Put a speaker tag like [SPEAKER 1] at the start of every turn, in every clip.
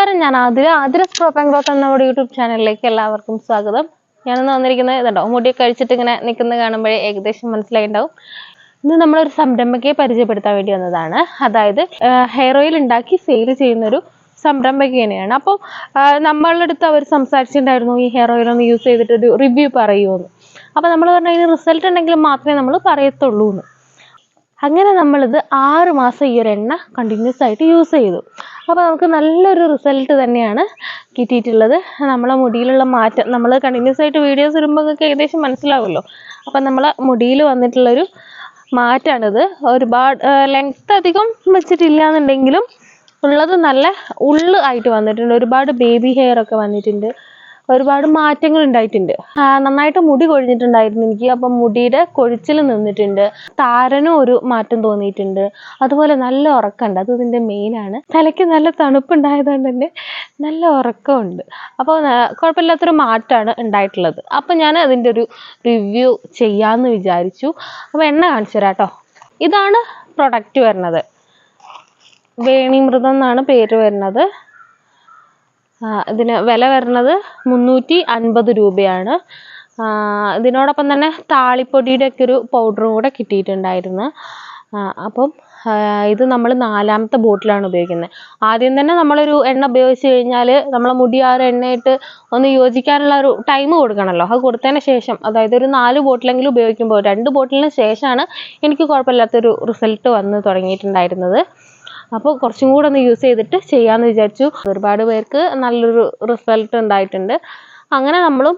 [SPEAKER 1] നമസ്കാരം. ഞാൻ Athira. Athira crop and growth എന്ന നമ്മുടെ യൂട്യൂബ് ചാനലിലേക്ക് എല്ലാവർക്കും സ്വാഗതം. ഞാനിന്ന് വന്നിരിക്കുന്നത് ഇതുണ്ടോ? മുടി കഴിച്ചിട്ട് ഇങ്ങനെ നിൽക്കുന്നത് കാണുമ്പോഴേ ഏകദേശം മനസ്സിലായിണ്ടാവും ഇന്ന് നമ്മളൊരു സംരംഭകയെ പരിചയപ്പെടുത്താൻ വേണ്ടി വന്നതാണ്. അതായത് ഹെയർ ഓയിൽ ഉണ്ടാക്കി സെയിൽ ചെയ്യുന്നൊരു സംരംഭകയാണ് അപ്പോൾ നമ്മളുടെ അടുത്ത് അവർ സംസാരിച്ചിട്ടുണ്ടായിരുന്നു ഈ ഹെയർ ഓയിൽ ഒന്ന് യൂസ് ചെയ്തിട്ട് ഒരു റിവ്യൂ എന്ന് അപ്പോൾ നമ്മൾ പറഞ്ഞു അതിന് റിസൾട്ട് ഉണ്ടെങ്കിൽ മാത്രമേ നമ്മൾ പറയത്തുള്ളൂ എന്ന്. അങ്ങനെ നമ്മളിത് ആറ് മാസം ഈ ഒരു എണ്ണ കണ്ടിന്യൂസ് ആയിട്ട് യൂസ് ചെയ്തു. അപ്പോൾ നമുക്ക് നല്ലൊരു റിസൾട്ട് തന്നെയാണ് കിട്ടിയിട്ടുള്ളത്. നമ്മളെ മുടിയിലുള്ള മാറ്റം നമ്മൾ കണ്ടിന്യൂസ് ആയിട്ട് വീഡിയോസ് ഇടുമ്പോൾ നിങ്ങൾക്ക് ഏകദേശം മനസ്സിലാവുമല്ലോ. അപ്പം നമ്മളെ മുടിയിൽ വന്നിട്ടുള്ളൊരു മാറ്റാണിത്. ഒരുപാട് ലെങ്ത് അധികം വെച്ചിട്ടില്ല എന്നുണ്ടെങ്കിലും ഉള്ളത് നല്ല ഉള്ള് ആയിട്ട് വന്നിട്ടുണ്ട്. ഒരുപാട് ബേബി ഹെയർ ഒക്കെ വന്നിട്ടുണ്ട്. ഒരുപാട് മാറ്റങ്ങൾ ഉണ്ടായിട്ടുണ്ട്. നന്നായിട്ട് മുടി കൊഴിഞ്ഞിട്ടുണ്ടായിരുന്നു എനിക്ക്. അപ്പം മുടിയുടെ കൊഴിച്ചിൽ നിന്നിട്ടുണ്ട്. താരനും ഒരു മാറ്റം തോന്നിയിട്ടുണ്ട്. അതുപോലെ നല്ല ഉറക്കമുണ്ട്. അത് ഇതിന്റെ മെയിനാണ് തലയ്ക്ക് നല്ല തണുപ്പുണ്ടായതുകൊണ്ട് തന്നെ നല്ല ഉറക്കമുണ്ട്. അപ്പോൾ കുഴപ്പമില്ലാത്തൊരു മാറ്റമാണ് ഉണ്ടായിട്ടുള്ളത്. അപ്പോൾ ഞാൻ അതിന്റെ ഒരു റിവ്യൂ ചെയ്യാമെന്ന് വിചാരിച്ചു. അപ്പോൾ എണ്ണ കാണിച്ചു തരാം കേട്ടോ. ഇതാണ് പ്രൊഡക്റ്റ് വരുന്നത്. വേണിമൃതം എന്നാണ് പേര് വരുന്നത്. ഇതിന് വില വരുന്നത് മുന്നൂറ്റി അൻപത് രൂപയാണ് ഇതിനോടൊപ്പം തന്നെ താളിപ്പൊടിയുടെ ഒക്കെ ഒരു പൗഡറും കൂടെ കിട്ടിയിട്ടുണ്ടായിരുന്നു. അപ്പം ഇത് നമ്മൾ നാലാമത്തെ ബോട്ടിലാണ് ഉപയോഗിക്കുന്നത്. ആദ്യം തന്നെ നമ്മളൊരു എണ്ണ ഉപയോഗിച്ച് കഴിഞ്ഞാൽ നമ്മളെ മുടി ആ ഒരു എണ്ണയിട്ട് ഒന്ന് യോജിക്കാനുള്ള ഒരു ടൈം കൊടുക്കണമല്ലോ അത് കൊടുത്തതിന് ശേഷം അതായത് ഒരു നാല് ബോട്ടിലെങ്കിലും ഉപയോഗിക്കുമ്പോൾ രണ്ട് ബോട്ടിലിന് ശേഷമാണ് എനിക്ക് കുഴപ്പമില്ലാത്തൊരു റിസൾട്ട് വന്ന് തുടങ്ങിയിട്ടുണ്ടായിരുന്നത്. അപ്പോൾ കുറച്ചും കൂടെ ഒന്ന് യൂസ് ചെയ്തിട്ട് ചെയ്യാമെന്ന് വിചാരിച്ചു. ഒരുപാട് പേർക്ക് നല്ലൊരു റിസൾട്ട് ഉണ്ടായിട്ടുണ്ട്. അങ്ങനെ നമ്മളും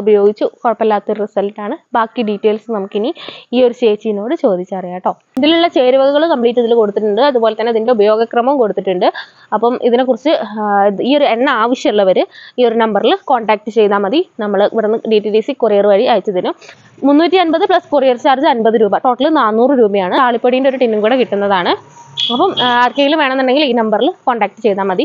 [SPEAKER 1] ഉപയോഗിച്ചു. കുഴപ്പമില്ലാത്തൊരു റിസൾട്ടാണ് ബാക്കി ഡീറ്റെയിൽസ് നമുക്കിനി ഈ ഒരു ചേച്ചീനോട് ചോദിച്ചറിയാം കേട്ടോ ഇതിലുള്ള ചേരുവകൾ കംപ്ലീറ്റ് ഇതിൽ കൊടുത്തിട്ടുണ്ട്. അതുപോലെ തന്നെ ഇതിന്റെ ഉപയോഗക്രമം കൊടുത്തിട്ടുണ്ട്. അപ്പം ഇതിനെക്കുറിച്ച് ഈ ഒരു എണ്ണ ആവശ്യമുള്ളവർ ഈ ഒരു നമ്പറിൽ കോൺടാക്ട് ചെയ്താൽ മതി. നമ്മൾ ഇവിടുന്ന് D T D C courier വഴി അയച്ചു തരും. മുന്നൂറ്റി അൻപത് പ്ലസ് കൊറിയർ ചാർജ് അൻപത് രൂപ. ടോട്ടൽ നാനൂറ് രൂപയാണ്. താളിപ്പൊടീന്റെ ഒരു ടിന്നും കൂടെ കിട്ടുന്നതാണ്. അപ്പം ആർക്കെങ്കിലും വേണമെന്നുണ്ടെങ്കിൽ ഈ നമ്പറിൽ കോൺടാക്ട് ചെയ്താൽ മതി.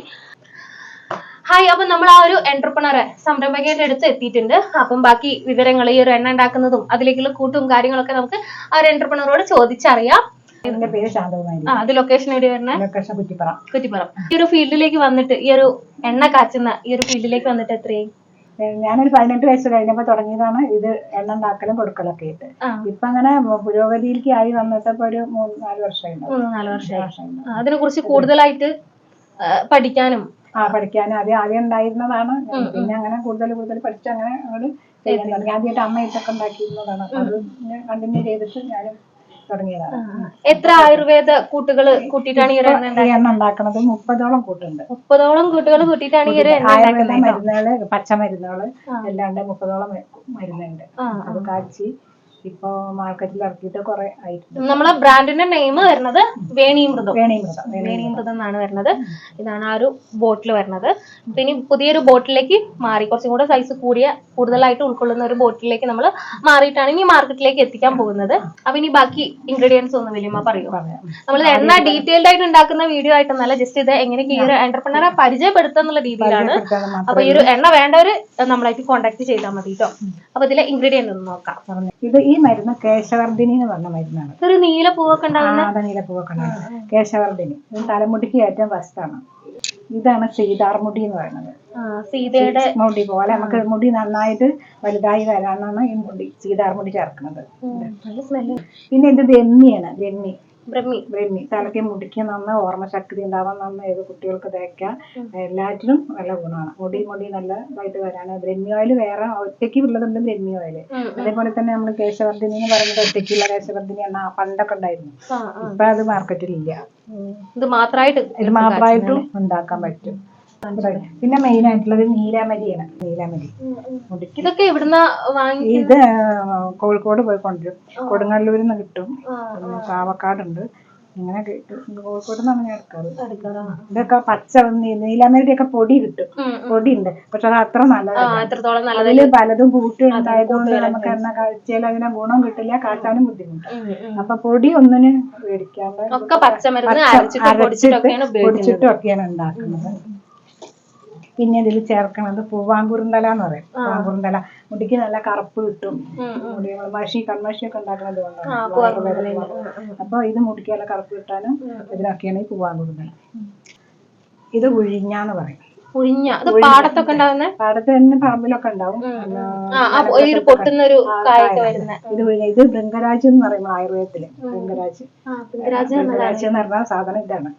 [SPEAKER 1] ഹായ് അപ്പം നമ്മൾ ആ ഒരു എന്റർപ്രണറെ സംരംഭകയുടെ അടുത്ത് എത്തിയിട്ടുണ്ട്. അപ്പം ബാക്കി വിവരങ്ങൾ ഈ ഒരു എണ്ണ ഉണ്ടാക്കുന്നതും അതിലേക്കുള്ള കൂട്ടും കാര്യങ്ങളൊക്കെ നമുക്ക് ആ ഒരു എന്റർപ്രണറോട് ചോദിച്ചറിയാം.
[SPEAKER 2] എന്റെ പേര് ശാന്തകുമാരി
[SPEAKER 1] ആ അത് ലൊക്കേഷൻ എവിടെ
[SPEAKER 2] ലൊക്കേഷൻ കുറ്റിപ്പറ.
[SPEAKER 1] കുറ്റിപ്പുറം. ഈ ഒരു ഫീൽഡിലേക്ക് വന്നിട്ട് ഈ ഒരു എണ്ണ കാച്ചുന്ന ഈ ഒരു ഫീൽഡിലേക്ക് വന്നിട്ട് എത്രയായി?
[SPEAKER 2] ഞാനൊരു പതിനെട്ട് വയസ്സ് കഴിഞ്ഞപ്പോ തുടങ്ങിയതാണ് ഇത് എണ്ണ ഉണ്ടാക്കലും കൊടുക്കലൊക്കെ ആയിട്ട്. ഇപ്പൊ അങ്ങനെ പുരോഗതിയിലേക്ക് ആയി വന്നപ്പോ ഒരു മൂന്ന് നാല് വർഷമായി.
[SPEAKER 1] അതിനെ കുറിച്ച് കൂടുതലായിട്ട് പഠിക്കാനും.
[SPEAKER 2] ആ പഠിക്കാനും. ആദ്യം ആദ്യം ഉണ്ടായിരുന്നതാണ്. പിന്നെ അങ്ങനെ കൂടുതൽ കൂടുതൽ പഠിച്ച് അങ്ങനെ അങ്ങോട്ട് ചെയ്യാൻ തുടങ്ങി ആദ്യമായിട്ട് അമ്മ ഇട്ടൊക്കെ ഉണ്ടാക്കിയിരുന്നതാണ്. അത് കണ്ടിന്യൂ ചെയ്തിട്ട് ഞാനും തുടങ്ങിയതാണ്.
[SPEAKER 1] എത്ര ആയുർവേദ കൂട്ടുകൾ കൂട്ടിയിട്ടാണ് ഈ ഒരു എണ്ണ
[SPEAKER 2] ഈ എണ്ണ ഉണ്ടാക്കണത് മുപ്പതോളം കൂട്ടുണ്ട്.
[SPEAKER 1] മുപ്പതോളം കൂട്ടുകൾ കൂട്ടിയിട്ടാണ് ഈ ഒരു എണ്ണ
[SPEAKER 2] ആയുർവേദ
[SPEAKER 1] ഉണ്ടാക്കുന്നത്
[SPEAKER 2] മരുന്നുകൾ പച്ചമരുന്നുകൾ എല്ലാണ്ട് മുപ്പതോളം മരുന്നുണ്ട്.
[SPEAKER 1] ആ,
[SPEAKER 2] അത് കാച്ചി ഇപ്പൊ മാർക്കറ്റിൽ ഇറക്കിയിട്ട് കുറെ ആയിട്ടുണ്ട്.
[SPEAKER 1] നമ്മളെ ബ്രാൻഡിന്റെ നെയിം വരുന്നത് വേണിമൃതം
[SPEAKER 2] വേണിമൃതം
[SPEAKER 1] വേണിമൃതം എന്നാണ് വരുന്നത്. ഇതാണ് ആ ഒരു ബോട്ടിൽ വരുന്നത്. പിന്നെ ഇനി പുതിയൊരു ബോട്ടിലേക്ക് മാറി കുറച്ചും കൂടെ സൈസ് കൂടിയ കൂടുതലായിട്ട് ഉൾക്കൊള്ളുന്ന ഒരു ബോട്ടിലേക്ക് നമ്മൾ മാറിയിട്ടാണ് ഇനി മാർക്കറ്റിലേക്ക് എത്തിക്കാൻ പോകുന്നത്. അപ്പൊ ഇനി ബാക്കി ഇൻഗ്രീഡിയൻസ് ഒന്നും വലിയമ്മ പറയൂ. നമ്മൾ എണ്ണ ഡീറ്റെയിൽഡ് ആയിട്ട് ഉണ്ടാക്കുന്ന വീഡിയോ ആയിട്ടൊന്നല്ല ജസ്റ്റ് ഇത് എങ്ങനെയൊക്കെ ഈ ഒരു എന്റർപ്രണറെ പരിചയപ്പെടുത്തുക എന്നുള്ള രീതിയിലാണ് അപ്പൊ ഈ ഒരു എണ്ണ വേണ്ടവര് നമ്മളായിട്ട് കോൺടാക്ട് ചെയ്താൽ മതി കേട്ടോ അപ്പൊ ഇതിലെ ഇൻഗ്രീഡിയൻസ് ഒന്ന് നോക്കാം.
[SPEAKER 2] ഇത് ഈ മരുന്ന് കേശവർദ്ധിനി എന്ന് പറഞ്ഞ മരുന്നാണ്.
[SPEAKER 1] ഒരു നീല പൂവൊക്കെ ഉണ്ടാകുന്ന
[SPEAKER 2] നീലപ്പൂവൊക്കെ കേശവർദ്ധിനി. ഇത് തലമുടിക്ക് ഏറ്റവും ഫസ്റ്റാണ് ഇതാണ് സീതാർമുടി എന്ന് പറയുന്നത്.
[SPEAKER 1] സീതയുടെ
[SPEAKER 2] മുടി പോലെ നമുക്ക് മുടി നന്നായിട്ട് വലുതായി വരാനാണ് ഈ മുടി സീതാർമുടി ചേർക്കുന്നത്. പിന്നെ ഇത് ബ്രഹ്മിയാണ് ബ്രഹ്മി
[SPEAKER 1] ബ്രഹ്മി.
[SPEAKER 2] ബ്രഹ്മി. തലയ്ക്ക് മുടിക്ക് നന്ന ഓർമ്മശക്തി ഉണ്ടാവാൻ നന്ന ഏത് കുട്ടികൾക്ക് തേക്കാം. എല്ലാറ്റിനും നല്ല ഗുണമാണ്. മുടി മുടി നല്ല ഇതായിട്ട് വരാണ് ബ്രഹ്മി ഓയിൽ വേറെ ഒറ്റയ്ക്ക് ഉള്ളതുണ്ട് ബ്രഹ്മി ഓയിൽ അതേപോലെ തന്നെ നമ്മൾ കേശവർദ്ധിനി എന്ന് പറയുന്നത് ഒറ്റയ്ക്കുള്ള കേശവർദ്ധിനി എണ്ണ പണ്ടൊക്കെ ഉണ്ടായിരുന്നു. ഇപ്പൊ അത്
[SPEAKER 1] മാർക്കറ്റിലില്ല ഇത് മാത്രമായിട്ട്
[SPEAKER 2] ഇത് മാത്രമായിട്ടും ഉണ്ടാക്കാൻ പറ്റും. പിന്നെ മെയിൻ ആയിട്ടുള്ളത് നീലാമരിയാണ്. നീലാമരി.
[SPEAKER 1] ഇതൊക്കെ എവിടുന്ന വാങ്ങി
[SPEAKER 2] ഇത് കോഴിക്കോട് പോയി കൊണ്ടുവരും. കൊടുങ്ങല്ലൂരിൽ നിന്ന് കിട്ടും. പിന്നെ ചാവക്കാടുണ്ട് ഇങ്ങനെ കിട്ടും. കോഴിക്കോട് നിന്ന് അങ്ങനെ എടുക്കാറ്. ഇതൊക്കെ പച്ച നീലാമരിയുടെ ഒക്കെ പൊടി കിട്ടും. പൊടി ഉണ്ട് പക്ഷെ അത് അത്ര നല്ലതല്ല. അതിൽ പലതും കൂട്ടി ഉണ്ടായതുകൊണ്ട് നമുക്ക് എന്നാ കാഴ്ചയിൽ അതിനെ ഗുണം കിട്ടില്ല കാട്ടാനും ബുദ്ധിമുട്ട്. അപ്പൊ പൊടി ഒന്നിന് പച്ച-
[SPEAKER 1] അരച്ചിട്ട് പൊടിച്ചിട്ടൊക്കെയാണ് ഉപയോഗിക്കുന്നത്.
[SPEAKER 2] പൊടിച്ചിട്ടും ഒക്കെയാണ് ഉണ്ടാക്കുന്നത്. പിന്നെ ഇതിൽ ചേർക്കണത് പൂവാങ്കുറുന്തല എന്ന് പറയും. പൂവാങ്കുറുന്തല മുടിക്ക് നല്ല കറുപ്പ് കിട്ടും. മുടി മഷി കൺമഷി ഒക്കെ ഉണ്ടാക്കുന്നത്. അപ്പൊ ഇത് മുടിക്ക് നല്ല കറുപ്പ് കിട്ടാനും ഇതിനൊക്കെയാണ് ഈ പൂവാങ്കുറുന്തല ഇത് ഉഴിഞ്ഞാന്ന് പറയും.
[SPEAKER 1] ഉഴിഞ്ഞ അത് പാടത്തൊക്കെ ഉണ്ടാവുന്ന?
[SPEAKER 2] പാടത്ത് തന്നെ പറമ്പിലൊക്കെ ഉണ്ടാവും.
[SPEAKER 1] ഒരു പൊട്ടുന്ന ഒരു കായൊക്കെ വരുന്ന.
[SPEAKER 2] ഇത് ഇത് ബൃങ്കരാജ് എന്ന് പറയുമ്പോൾ ആയുർവേദത്തിൽ ബൃങ്കരാജ് ബൃങ്കരാജ് എന്ന് പറഞ്ഞ സാധനം ഇതാണ്.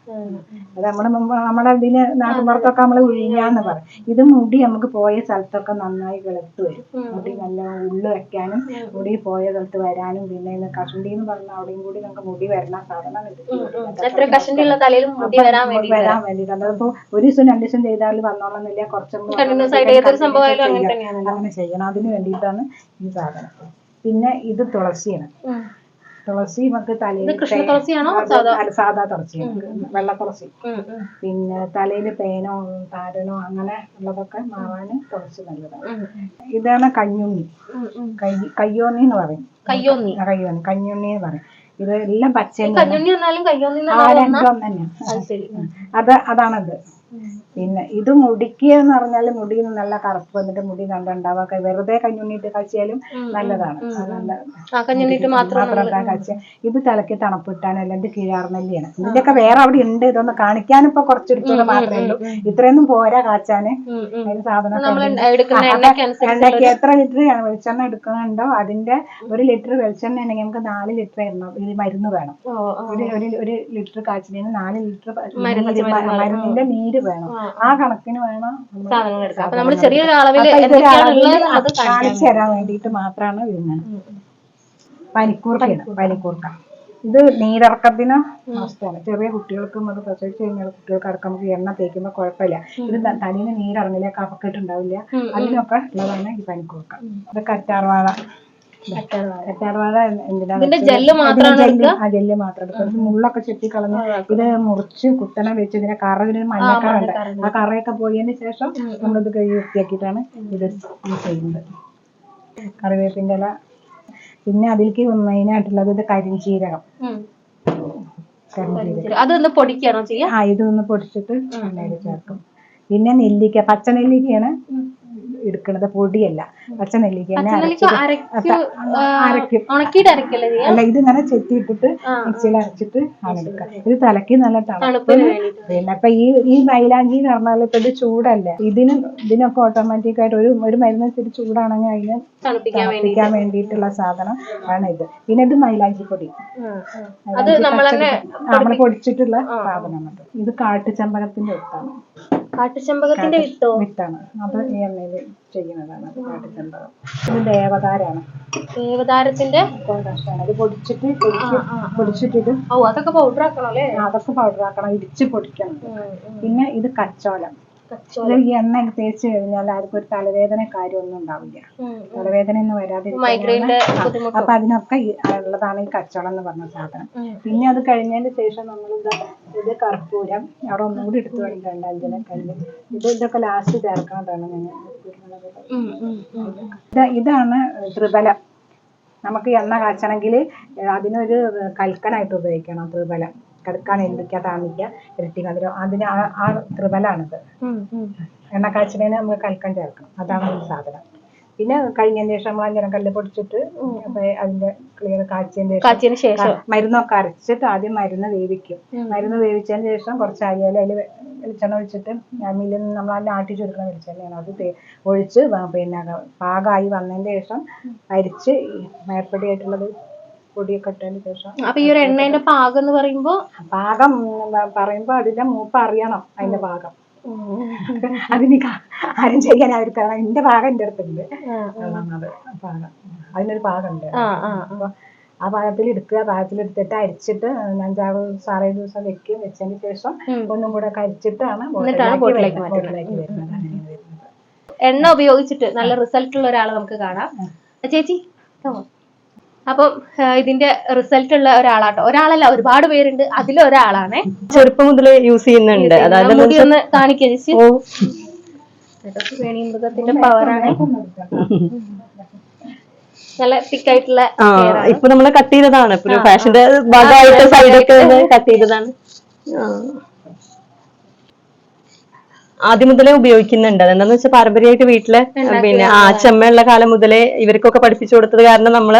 [SPEAKER 2] അത് നമ്മുടെ നമ്മുടെ ഇതിന് നാട്ടുമ്പുറത്തൊക്കെ നമ്മൾ ഉഴിഞ്ഞാന്ന് പറയും. ഇത് മുടി നമുക്ക് പോയ സ്ഥലത്തൊക്കെ നന്നായി കിളത്ത് വരും. മുടി നല്ല ഉള്ളു വെക്കാനും മുടി പോയ സ്ഥലത്ത് വരാനും പിന്നെ കഷണ്ടി എന്ന് പറഞ്ഞ അവിടെയും കൂടി നമുക്ക് മുടി വരണ
[SPEAKER 1] സാധനം വരാൻ വേണ്ടി
[SPEAKER 2] വരാൻ വേണ്ടിട്ട് അതിപ്പോ ഒരു ദിവസം രണ്ടു ദിവസം ചെയ്താൽ വന്നോളന്നില്ല
[SPEAKER 1] കണ്ടിന്യൂസ് ഏതൊരു സംഭവമായാലും അങ്ങനെ
[SPEAKER 2] ചെയ്യണം. അതിന് വേണ്ടിയിട്ടാണ് ഈ സാധനം. പിന്നെ ഇത് തുളസിയാണ്. തുളസി നമുക്ക് തലയിൽ സാധാ തുളസി. വെള്ള തുളസി. പിന്നെ തലയിൽ പേനോ താരനോ അങ്ങനെ ഉള്ളതൊക്കെ മാറാന് തുളസി നല്ലതാണ്. ഇതാണ് കഞ്ഞുണ്ണി. കയ്യോന്നി എന്ന് പറയും.
[SPEAKER 1] കയ്യോന്നി.
[SPEAKER 2] കയ്യോന്നി. കഞ്ഞുണ്ണി എന്ന് പറയും. ഇത് എല്ലാം പച്ച
[SPEAKER 1] കഞ്ഞുണ്ണി എന്നാലും കയ്യോന്നി
[SPEAKER 2] ആ തന്നെ
[SPEAKER 1] അത് ശരി.
[SPEAKER 2] അത് അതാണത്. പിന്നെ ഇത് മുടിക്കുക എന്ന് പറഞ്ഞാൽ മുടിയിൽ നല്ല കറുപ്പ് വന്നിട്ട് മുടി ഉണ്ടാവാ വെറുതെ കഞ്ഞുണ്ണിട്ട് കച്ചിയാലും നല്ലതാണ്.
[SPEAKER 1] മാത്രം
[SPEAKER 2] കച്ച ഇത് തലയ്ക്ക് തണുപ്പിട്ടാനല്ല ഇത് കിഴാർനെല്ലിയാണ്. ഇതിന്റെയൊക്കെ വേറെ അവിടെ ഉണ്ട്. ഇതൊന്ന് കാണിക്കാൻ ഇപ്പൊ കുറച്ചെടുത്തോളം മാത്രമേ ഉള്ളൂ. ഇത്രയൊന്നും പോരാ കാച്ചാന്. അതിന് സാധനം
[SPEAKER 1] എണ്ണയ്ക്ക്
[SPEAKER 2] എത്ര ലിറ്റർ വെളിച്ചെണ്ണ എടുക്കുന്നുണ്ടോ? അതിന്റെ ഒരു ലിറ്റർ വെളിച്ചെണ്ണ ഉണ്ടെങ്കിൽ നമുക്ക് നാല് ലിറ്റർ എണ്ണ മരുന്ന് വേണം. ഒരു ഒരു ലിറ്റർ കാച്ചിന് നാല് ലിറ്റർ മരുന്നിന്റെ നീര് വേണം. ആ കണക്കിന് വേണം
[SPEAKER 1] സാധനങ്ങൾ എടുക്കാം അപ്പൊ നമ്മൾ ചെറിയൊരു അളവിൽ
[SPEAKER 2] കാണിച്ചു തരാൻ വേണ്ടിയിട്ട് മാത്രമാണ് വരുന്നത് പനിക്കൂർക്ക പനിക്കൂർക്ക. ഇത് നീരിറക്കത്തിന് അവസ്ഥയാണ്. ചെറിയ കുട്ടികൾക്കും അത് പ്രസവിച്ച് കഴിഞ്ഞാൽ കുട്ടികൾക്ക് അടക്കം നമുക്ക് എണ്ണ തേക്കുമ്പോൾ കുഴപ്പമില്ല. ഇത് തലയിൽ നീരിറങ്ങില്ല കഫക്കെട്ടുണ്ടാവില്ല അതിനൊക്കെ ഉള്ളതാണ് ഈ പനിക്കൂർക്ക. ഇതൊക്കെ കറ്റാർവാഴ. കറ്റാർവാഴ
[SPEAKER 1] ഇതിന്റെ ജെല്ല് മാത്രമാണ്
[SPEAKER 2] ജെല്ല് ആ ജെല്ല് മാത്രം എടുക്കും മുള്ളൊക്കെ ചെത്തി കളഞ്ഞ് ഇത് മുറിച്ച് കുത്തനെ വെച്ച് ഇതിനെ കറ ഇതിന് മഞ്ഞക്കറുണ്ട് ആ കറയൊക്കെ പോയതിന് ശേഷം നമ്മളിത് കഴുകി വൃത്തിയാക്കിയിട്ടാണ് ഇത് ചെയ്യുന്നത്. കറിവേപ്പിന്റെ ഇല. പിന്നെ അതിലേക്ക് മെയിനായിട്ടുള്ളത് ഇത് കരിഞ്ചീരകം.
[SPEAKER 1] അതൊന്ന് പൊടിക്കാണോ ചെയ്യാ?
[SPEAKER 2] ആ ഇതൊന്ന് പൊടിച്ചിട്ട് ചേർക്കും. പിന്നെ നെല്ലിക്ക പച്ച നെല്ലിക്കയാണ് എടുക്കുന്നത് പൊടിയല്ല. പച്ച നെല്ലിക്ക അരക്കും
[SPEAKER 1] നെല്ലിക്ക അരക്ക്
[SPEAKER 2] അരയ്ക്കും
[SPEAKER 1] ഉണക്കിയിട്ട് അരക്കല്ലേ ചെയ്യാ?
[SPEAKER 2] അല്ല ചെത്തിയിട്ടിട്ട് മിക്സിയിൽ അരച്ചിട്ട് ആണ് എടുക്കുക. ഇത് തലക്ക് നല്ല തണുപ്പ്
[SPEAKER 1] തണുപ്പിന്
[SPEAKER 2] പിന്നെ ഇപ്പൊ ഈ ഈ മൈലാഞ്ചി എന്ന് പറഞ്ഞാൽ ഇപ്പൊ ഇത് ചൂടല്ലേ. ഇതിന് ഇതിനൊക്കെ ഓട്ടോമാറ്റിക് ആയിട്ട് ഒരു ഒരു മരുന്ന് ഇത്തിരി ചൂടാണെങ്കിൽ അതിന്
[SPEAKER 1] തണുപ്പിക്കാൻ
[SPEAKER 2] വേണ്ടിയിട്ടുള്ള സാധനം ആണ് ഇത്. പിന്നെ ഇത് മൈലാഞ്ചി പൊടി.
[SPEAKER 1] നമ്മൾ
[SPEAKER 2] പൊടിച്ചിട്ടുള്ള സാധനമാണ്. ഇത് കാട്ടുചമ്പകത്തിന്റെ വിത്താണ്
[SPEAKER 1] കാട്ടുചെമ്പകത്തിന്റെ വിത്തോ?
[SPEAKER 2] വിത്താണ്. അത് ഈ എണ്ണയിൽ ചെയ്യുന്നതാണ് അത് കാട്ടുചമ്പകം ഇത് ദേവതാരാണ്.
[SPEAKER 1] ദേവതാരത്തിന്റെ?
[SPEAKER 2] കഷ്ടാണ് അത് പൊടിച്ചിട്ട് പൊടിച്ച് പൊടിച്ചിട്ടിട്ട്
[SPEAKER 1] ഓ അതൊക്കെ പൗഡർ ആക്കണം അല്ലേ
[SPEAKER 2] അതൊക്കെ പൗഡർ ആക്കണം. ഇടിച്ച് പൊടിക്കണം. പിന്നെ ഇത് കച്ചോലം.
[SPEAKER 1] കച്ചോ
[SPEAKER 2] ഇത് ഈ എണ്ണയൊക്കെ തേച്ച് കഴിഞ്ഞാൽ ആർക്കും ഒരു തലവേദന കാര്യമൊന്നും ഉണ്ടാവില്ല. തലവേദന ഒന്നും
[SPEAKER 1] ബുദ്ധിമുട്ട്.
[SPEAKER 2] അപ്പൊ അതിനൊക്കെ ഉള്ളതാണ് ഈ കച്ചവടം എന്ന് പറഞ്ഞ സാധനം. പിന്നെ അത് കഴിഞ്ഞതിന് ശേഷം നമ്മൾ ഇത് കർപ്പൂരം അവിടെ ഒന്നും കൂടി എടുത്തു വേണ്ടിട്ടുണ്ട് അഞ്ചിനെ കല്ല്. ഇത് ഇതൊക്കെ ലാസ്റ്റ്
[SPEAKER 1] ഉം.
[SPEAKER 2] ഇത് ഇതാണ് ത്രിബലം. നമുക്ക് എണ്ണ കാച്ചണമെങ്കിൽ അതിനൊരു കൽക്കനായിട്ട് ഉപയോഗിക്കണം ത്രിബലം. കടുക്കാൻ എണ്ണിക്ക താമിക്ക ഇരട്ടി മധുരം. അതിന് ആ- ആ ത്രിബലാണിത്. എണ്ണ കാച്ചിനേന് നമ്മൾ കൽക്കം ചേർക്കണം അതാണ് ഈ സാധനം. പിന്നെ കഴിഞ്ഞതിന് ശേഷം നമ്മൾ അഞ്ചനം കല്ല് പൊടിച്ചിട്ട് അതിന്റെ ക്ലിയർ കാച്ചിയതിന് ശേഷം മരുന്നൊക്കെ അരച്ചിട്ട് ആദ്യം മരുന്ന് വേവിക്കും. മരുന്ന് വേവിച്ചതിന് ശേഷം കുറച്ച് അരിയാൽ അതിൽ വെളിച്ചെണ്ണ ഒഴിച്ചിട്ട് മില്ലിൽ നിന്ന് നമ്മൾ ആ ആട്ടി ചുരുക്കുന്ന വെളിച്ചെണ്ണയാണ് അത് ഒഴിച്ച് പിന്നെ പാകമായി വന്നതിന് ശേഷം അരിച്ച് മേർപ്പടിയായിട്ടുള്ളത് പൊടിയൊക്കെ ഇട്ടതിന് ശേഷം.
[SPEAKER 1] അപ്പൊ ഈ ഒരു എണ്ണേന്റെ പാകം എന്ന് പറയുമ്പോ?
[SPEAKER 2] പാകം പറയുമ്പോ അതിന്റെ മൂപ്പ് അറിയണം അതിന്റെ പാകം. അതിന് ആരും ചെയ്യാൻ ആർക്കാണ് എന്റെ പാകം എന്റെ അടുത്തുണ്ട്. പാകം. അതിനൊരു പാകമുണ്ട്.
[SPEAKER 1] ആ
[SPEAKER 2] പാകത്തിൽ എടുക്കുക പാകത്തിൽ എടുത്തിട്ട് അരിച്ചിട്ട് അഞ്ചാറ് ആറേഴ് ദിവസം വെക്കും. വെച്ചതിന് ശേഷം ഒന്നും കൂടെ ഒക്കെ അരിച്ചിട്ടാണ് ബോട്ടിലാക്കി വരുന്നത്.
[SPEAKER 1] എണ്ണ ഉപയോഗിച്ചിട്ട് നല്ല റിസൾട്ട് ഉള്ള ഒരാളെ നമുക്ക് കാണാം. ചേച്ചി. അപ്പം ഇതിന്റെ റിസൾട്ട് ഉള്ള ഒരാളാട്ടോ. ഒരാളല്ല ഒരുപാട് പേരുണ്ട്. അതിലൊരാളാണേ.
[SPEAKER 3] ചെറുപ്പം മുതൽ യൂസ് ചെയ്യുന്നുണ്ട്.
[SPEAKER 1] മുടി ഒന്ന് കാണിക്കാം ചേച്ചി. മൃഗത്തിന്റെ പവറാണ് നല്ല തിക്കായിട്ടുള്ള
[SPEAKER 3] ആ ഇപ്പൊ നമ്മൾ കട്ട് ചെയ്തതാണ്. ഫാഷന്റെ ഭാഗമായിട്ട് സൈഡൊക്കെ കട്ട് ചെയ്തതാണ്. ആദ്യം മുതലേ ഉപയോഗിക്കുന്നുണ്ട്. അതെന്താന്ന് വെച്ചാൽ പാരമ്പര്യമായിട്ട് വീട്ടിൽ പിന്നെ ആ ചെമ്മയുള്ള കാലം മുതലേ ഇവർക്കൊക്കെ പഠിപ്പിച്ചു കൊടുത്തത് കാരണം നമ്മൾ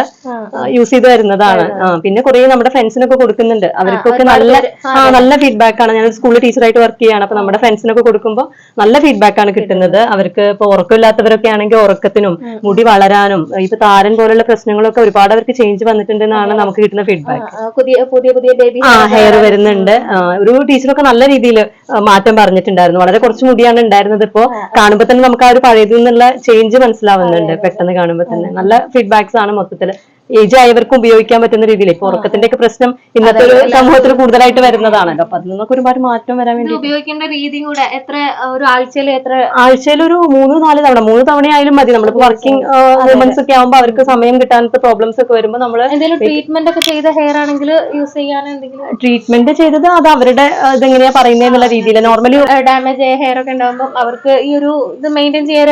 [SPEAKER 3] യൂസ് ചെയ്ത് വരുന്നതാണ്. പിന്നെ കുറെ നമ്മുടെ ഫ്രണ്ട്സിനൊക്കെ കൊടുക്കുന്നുണ്ട്. അവർക്കൊക്കെ നല്ല ആ നല്ല ഫീഡ്ബാക്ക് ആണ്. ഞാൻ സ്കൂളിൽ ടീച്ചറായിട്ട് വർക്ക് ചെയ്യാണ്. അപ്പൊ നമ്മുടെ ഫ്രണ്ട്സിനൊക്കെ കൊടുക്കുമ്പോൾ നല്ല ഫീഡ്ബാക്ക് ആണ് കിട്ടുന്നത്. അവർക്ക് ഇപ്പൊ ഉറക്കമില്ലാത്തവരൊക്കെ ആണെങ്കിൽ ഉറക്കത്തിനും മുടി വളരാനും ഇപ്പൊ താരൻ പോലുള്ള പ്രശ്നങ്ങളൊക്കെ ഒരുപാട് അവർക്ക് ചേഞ്ച് വന്നിട്ടുണ്ടെന്നാണ് നമുക്ക് കിട്ടുന്ന ഫീഡ്ബാക്ക്
[SPEAKER 1] ആ, പുതിയ പുതിയ പുതിയ ബേബി
[SPEAKER 3] ആ ഹെയർ വരുന്നുണ്ട്. ഒരു ടീച്ചറൊക്കെ നല്ല രീതിയിൽ മാറ്റം പറഞ്ഞിട്ടുണ്ടായിരുന്നു. വളരെ കുറച്ച് മുടിയാണ് ഉണ്ടായിരുന്നത്. ഇപ്പോ കാണുമ്പോ തന്നെ നമുക്ക് ആ ഒരു പഴയതിൽ നിന്നുള്ള ചേഞ്ച് മനസ്സിലാവുന്നുണ്ട് പെട്ടെന്ന് കാണുമ്പോ തന്നെ. നല്ല ഫീഡ്ബാക്സ് ആണ് മൊത്തത്തിൽ ഏജ് ആയവർക്കും ഉപയോഗിക്കാൻ പറ്റുന്ന രീതിയിൽ ഇപ്പൊ ഉറക്കത്തിന്റെ ഒക്കെ പ്രശ്നം ഇന്നത്തെ ഒരു സമൂഹത്തിൽ കൂടുതലായിട്ട് വരുന്നതാണല്ലോ അപ്പൊ അതിൽ നിന്നൊക്കെ ഒരുപാട് മാറ്റം വരാൻ വേണ്ടി
[SPEAKER 1] ഉപയോഗിക്കേണ്ട രീതി കൂടെ എത്ര ഒരു ആഴ്ചയിൽ എത്ര?
[SPEAKER 3] ആഴ്ചയിൽ ഒരു മൂന്ന് നാല് തവണ മൂന്ന് തവണയായാലും മതി. നമ്മൾ വർക്കിംഗ് വുമൻസ് ഒക്കെ ആകുമ്പോൾ അവർക്ക് സമയം കിട്ടാനത്തെ പ്രോബ്ലംസ് ഒക്കെ വരുമ്പോൾ നമ്മൾ
[SPEAKER 1] എന്തെങ്കിലും ട്രീറ്റ്മെന്റ് ഒക്കെ ചെയ്ത ഹെയർ ആണെങ്കിൽ യൂസ് ചെയ്യാൻ എന്തെങ്കിലും?
[SPEAKER 3] ട്രീറ്റ്മെന്റ് ചെയ്തത് അത് അവരുടെ ഇതെങ്ങനെയാ പറയുന്നതെന്നുള്ള രീതിയിൽ നോർമലി
[SPEAKER 1] ഡാമേജ് ആയ ഹെയർ ഒക്കെ ഉണ്ടാകുമ്പോൾ അവർക്ക് ഈ ഒരു ഇത് മെയിന്റെയിൻ ചെയ്യാൻ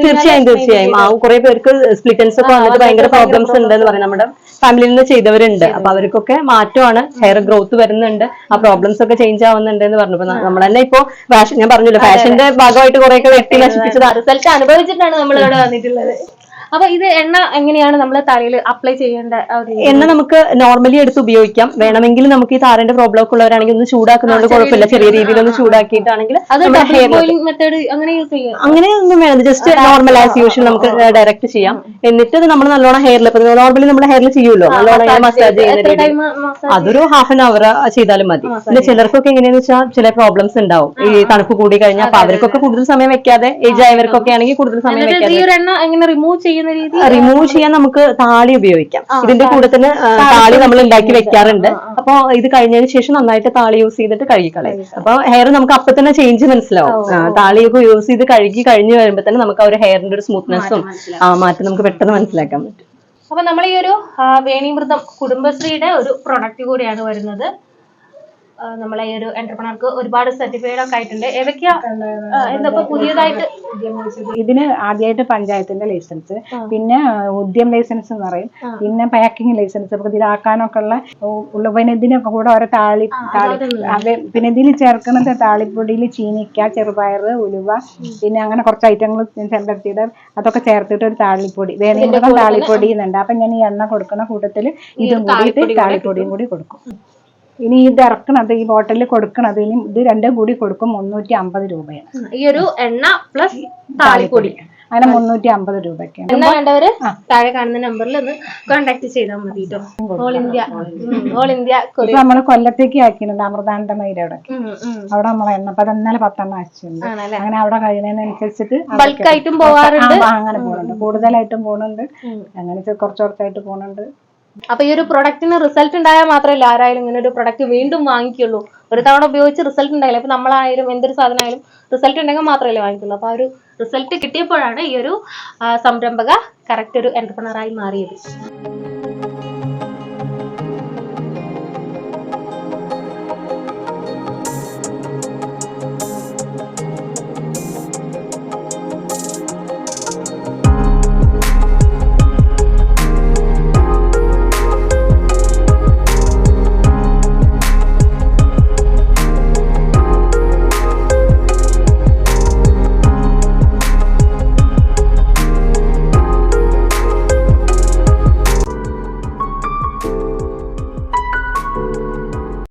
[SPEAKER 3] തീർച്ചയായും തീർച്ചയായും. ആ കുറെ പേർക്ക് സ്പ്ലിറ്റൻസ് ഒക്കെ വന്നിട്ട് ഭയങ്കര പ്രോബ്ലംസ് ഉണ്ട് എന്ന് പറയും. നമ്മുടെ ഫാമിലിയിൽ നിന്ന് ചെയ്തവരുണ്ട്. അപ്പൊ അവർക്കൊക്കെ മാറ്റമാണ്. ഹെയർ ഗ്രോത്ത് വരുന്നുണ്ട്. ആ പ്രോബ്ലംസ് ഒക്കെ ചേഞ്ച് ആവുന്നുണ്ട് എന്ന് പറഞ്ഞു. നമ്മൾ തന്നെ ഇപ്പോ ഫാഷൻ ഞാൻ പറഞ്ഞല്ലോ ഫാഷന്റെ ഭാഗമായിട്ട് കുറെ ഒക്കെ വെട്ടി നശിപ്പിച്ചത്.
[SPEAKER 1] റിസൾട്ട് അനുഭവിച്ചിട്ടാണ് നമ്മൾ ഇവിടെ വന്നിട്ടുള്ളത്. അപ്പൊ ഇത് എണ്ണ എങ്ങനെയാണ് നമ്മൾ തലയിൽ അപ്ലൈ ചെയ്യേണ്ട
[SPEAKER 3] എണ്ണ നമുക്ക് നോർമലി എടുത്ത് ഉപയോഗിക്കാം. വേണമെങ്കിൽ നമുക്ക് ഈ താരന്റെ പ്രോബ്ലം ഒക്കെ ഉള്ളവരാണെങ്കിൽ ഒന്ന് ചൂടാക്കുന്നതുകൊണ്ട് കുഴപ്പമില്ല. ചെറിയ രീതിയിൽ ഒന്ന് ചൂടാക്കിയിട്ടാണെങ്കിൽ
[SPEAKER 1] അങ്ങനെ യൂസ് ചെയ്യാം
[SPEAKER 3] അങ്ങനെ ഒന്നും വേണം ജസ്റ്റ് നോർമൽ ആസ് യൂഷ്വൽ നമുക്ക് ഡയറക്റ്റ് ചെയ്യാം. എന്നിട്ട് അത് നമ്മൾ നല്ലോണം ഹെയറിൽ നോർമലി നമ്മുടെ ഹെയറിൽ ചെയ്യുമല്ലോ? നല്ലോണം മസാജ് ചെയ്യുന്ന അതൊരു ഹാഫ് ആൻ അവർ ചെയ്താലും മതി. പിന്നെ ചിലർക്കൊക്കെ എങ്ങനെയാന്ന് വെച്ചാൽ ചില പ്രോബ്ലംസ് ഉണ്ടാവും. ഈ തണുപ്പ് കൂടി കഴിഞ്ഞാൽ അപ്പൊ അവർക്കൊക്കെ കൂടുതൽ സമയം വെക്കാതെ ഏജ് ആയവർക്കൊക്കെ ആണെങ്കിൽ കൂടുതൽ സമയം വെക്കാതെ
[SPEAKER 1] ഈ ഒരു എണ്ണ എങ്ങനെ റിമൂവ് ചെയ്യുന്ന രീതി?
[SPEAKER 3] റിമൂവ് ചെയ്യാൻ നമുക്ക് താളി ഉപയോഗിക്കാം. ഇതിന്റെ കൂടെ തന്നെ താളി നമ്മൾ ഉണ്ടാക്കി വെക്കാറുണ്ട്. അപ്പൊ ഇത് കഴിഞ്ഞതിന് ശേഷം നന്നായിട്ട് താളി യൂസ് ചെയ്തിട്ട് കഴുകിക്കളയും. അപ്പൊ ഹെയർ നമുക്ക് അപ്പൊ തന്നെ ചേഞ്ച് മനസ്സിലാവും. താളിയൊക്കെ യൂസ് ചെയ്ത് കഴുകി കഴിഞ്ഞു വരുമ്പോ തന്നെ നമുക്ക് ആ ഒരു ഹെയറിന്റെ ഒരു സ്മൂത്ത്നെസ്സും ആ മാറ്റം നമുക്ക് പെട്ടെന്ന് മനസ്സിലാക്കാൻ പറ്റും.
[SPEAKER 1] അപ്പൊ നമ്മൾ ഈ ഒരു വേണിമൃതം കുടുംബശ്രീയുടെ ഒരു പ്രൊഡക്റ്റ് കൂടിയാണ് വരുന്നത്. നമ്മളെ ഈ ഒരു എന്റർപ്രണർക്ക് ഒരുപാട് സർട്ടിഫൈഡ് ഒക്കെ ആയിട്ടുണ്ട്. ഏതൊക്കെയാ എന്താ പുതിയതായിട്ട്?
[SPEAKER 2] ഇതിന് ആദ്യമായിട്ട് പഞ്ചായത്തിന്റെ ലൈസൻസ് പിന്നെ ഉദ്യം ലൈസൻസ് എന്ന് പറയും. പിന്നെ പാക്കിംഗ് ലൈസൻസ് നമുക്ക് ഇതിലാക്കാനൊക്കെ ഉള്ള ഉള്ള പിന്നെ ഇതിനൊക്കെ കൂടെ ഓരോ താളി താളി അതെ പിന്നെ ഇതിൽ ചേർക്കുന്നത് താളിപ്പൊടിയിൽ ചീനിക്ക ചെറുപയർ ഉലുവ പിന്നെ അങ്ങനെ കുറച്ച് ഐറ്റങ്ങൾ ചെമ്പരത്തിയുടെ അതൊക്കെ ചേർത്തിട്ട് ഒരു താളിപ്പൊടി വേണമെങ്കിൽ താളിപ്പൊടി എന്നുണ്ട് അപ്പൊ ഞാൻ ഈ എണ്ണ കൊടുക്കുന്ന കൂട്ടത്തിൽ ഇതും കൂടിയിട്ട് താളിപ്പൊടിയും കൂടി കൊടുക്കും. ഇനി ഇത് ഇറക്കണത് ഈ ബോട്ടിൽ കൊടുക്കണത് ഇനി ഇത് രണ്ടും കൂടി കൊടുക്കും മുന്നൂറ്റി അമ്പത് രൂപയാണ്
[SPEAKER 1] ഈ ഒരു എണ്ണ പ്ലസ് താളിപ്പൊടി.
[SPEAKER 2] അങ്ങനെ മുന്നൂറ്റി അമ്പത്
[SPEAKER 1] വേണ്ടവര്? താഴെ കാണുന്ന നമ്പറിൽ ഒന്ന് കോണ്ടാക്ട് ചെയ്താൽ മതി ഓൾ ഇന്ത്യ ഓൾ ഇന്ത്യ
[SPEAKER 2] നമ്മൾ കൊല്ലത്തേക്ക് ആക്കിയിട്ടുണ്ട് അമൃതാനന്ദമയുടെ അവിടെ അവിടെ നമ്മളെ എണ്ണ അപ്പൊ ഇന്നലെ പത്തെണ്ണം അയച്ചിട്ടുണ്ട് അങ്ങനെ അവിടെ കഴിയുന്നതിനനുസരിച്ചിട്ട്
[SPEAKER 1] ബൾക്കായിട്ടും പോവാറുണ്ട്.
[SPEAKER 2] അങ്ങനെ പോകുന്നുണ്ട് കൂടുതലായിട്ടും പോകുന്നുണ്ട് അങ്ങനെ കുറച്ച് കുറച്ചായിട്ട് പോകുന്നുണ്ട്
[SPEAKER 1] അപ്പൊ ഈ ഒരു പ്രൊഡക്റ്റിന് റിസൾട്ട് ഉണ്ടായാൽ മാത്രമല്ല ആരായാലും ഇങ്ങനെ ഒരു പ്രൊഡക്റ്റ് വീണ്ടും വാങ്ങിക്കുള്ളൂ. ഒരു തവണ ഉപയോഗിച്ച് റിസൾട്ട് ഉണ്ടായില്ല. അപ്പൊ നമ്മളായാലും എന്തൊരു സാധനമായാലും റിസൾട്ട് ഉണ്ടെങ്കിൽ മാത്രമല്ലേ വാങ്ങിക്കുള്ളൂ. അപ്പൊ ആ ഒരു റിസൾട്ട് കിട്ടിയപ്പോഴാണ് ഈ ഒരു സംരംഭക കറക്റ്റ് ഒരു എന്റർപ്രണറായി മാറിയത്.